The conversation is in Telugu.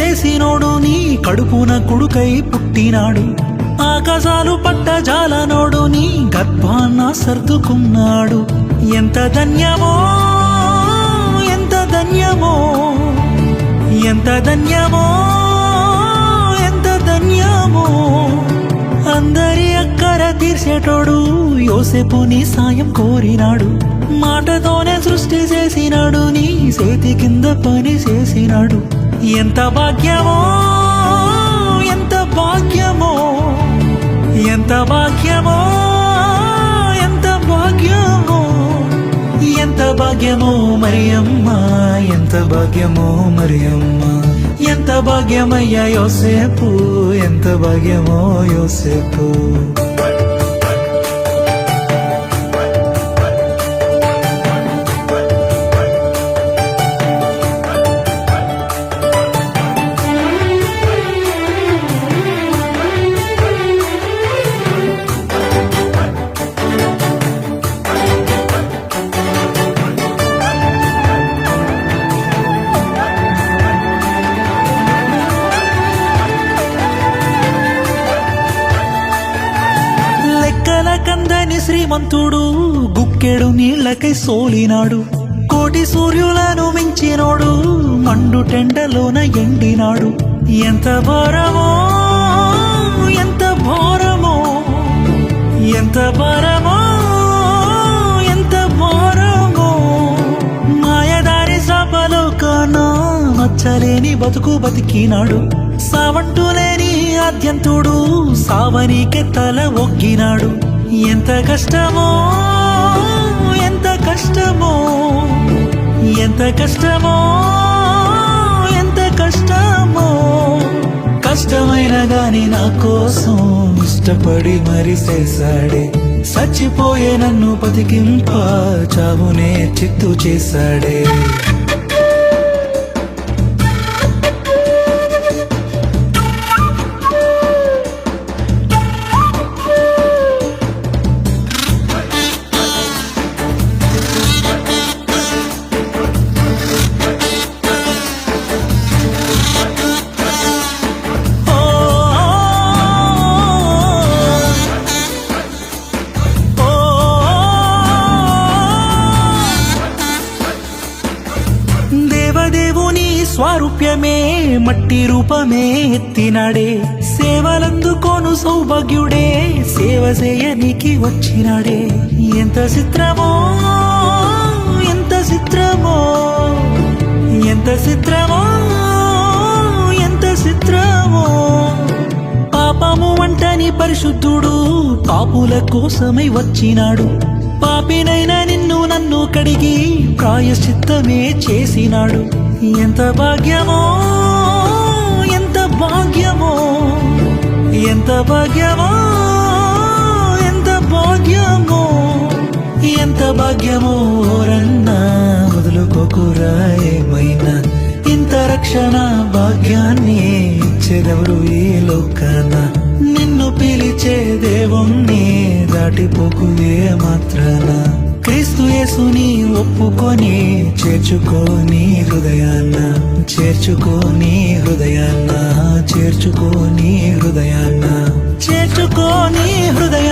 చేసినోడు నీ కడుపున కుడుకై పుట్టినాడు. ఆకాశాలు పట్ట జాలనోడు నీ గర్భాన్న సర్దుకున్నాడు. ఎంత ధన్యమో ఎంత ధన్యమో ఎంత ధన్యమో ఎంత ధన్యమో. అందరి అక్కర తీర్చేటోడు యోసేపు నీ సాయం కోరినాడు. మాటతోనే సృష్టి చేసినాడు. నీ చేతి కింద పని చేసినాడు. ఎంత భాగ్యమో ఎంత భాగ్యమో ఎంత భాగ్యమో ఎంత భాగ్యమో ఎంత భాగ్యమో మరియమ్మ ఎంత భాగ్యమో మరియమ్మ. ఎంత భాగ్యమయ్యా యోసేపు ఎంత భాగ్యమో యోసేపు. కందని శ్రీమంతుడు గుక్కెడు నీళ్ళకై సోలినాడు. కోటి సూర్యులను మించినోడు మండు టెండలోన ఎండినాడు. ఎంత భారమో ఎంత భారమో ఎంత భారమో ఎంత భారమో. మాయదారి శాపలో కానా మచ్చలేని బతుకు బతికినాడు. సావంటూ లేని ఆద్యంతుడు సావనీకే తల ఒగ్గినాడు. ఎంత కష్టమో ఎంత కష్టమో ఎంత కష్టమో ఎంత కష్టమో. కష్టమైన గాని నా కోసం ఇష్టపడి మరి చేశాడే. చచ్చిపోయే నన్ను బతికింప చావునే చిత్తు చేశాడే. స్వారూప్యమే మట్టి రూపమే ఎత్తినాడే. సేవలందుకోను సౌభాగ్యుడే సేవ చేయనికి వచ్చినాడే. ఎంత చిత్రమో ఎంత చిత్రమో ఎంత చిత్రమో ఎంత చిత్రమో. పాపము వంటని పరిశుద్ధుడు పాపుల కోసమై వచ్చినాడు. పాపినైనా నిన్ను నన్ను కడిగి ప్రాయశ్చిత్తమే చేసినాడు. ఎంత భాగ్యమో ఎంత భాగ్యమో ఎంత భాగ్యమో ఎంత భాగ్యమో ఎంత భాగ్యమో రన్నా వదులుకోకురా ఏమైనా ఇంత రక్షణ భాగ్యాన్ని ఇచ్చేదెవరు ఈ లోకాన? పిలిచే దేవుణ్ణి దాటిపోకువే ఏ మాత్రాన. క్రీస్తు యేసుని ఒప్పుకొని చేర్చుకోని హృదయాన్న చేర్చుకోని హృదయాన్న చేర్చుకోని హృదయాన్న చేర్చుకోని హృదయాన్న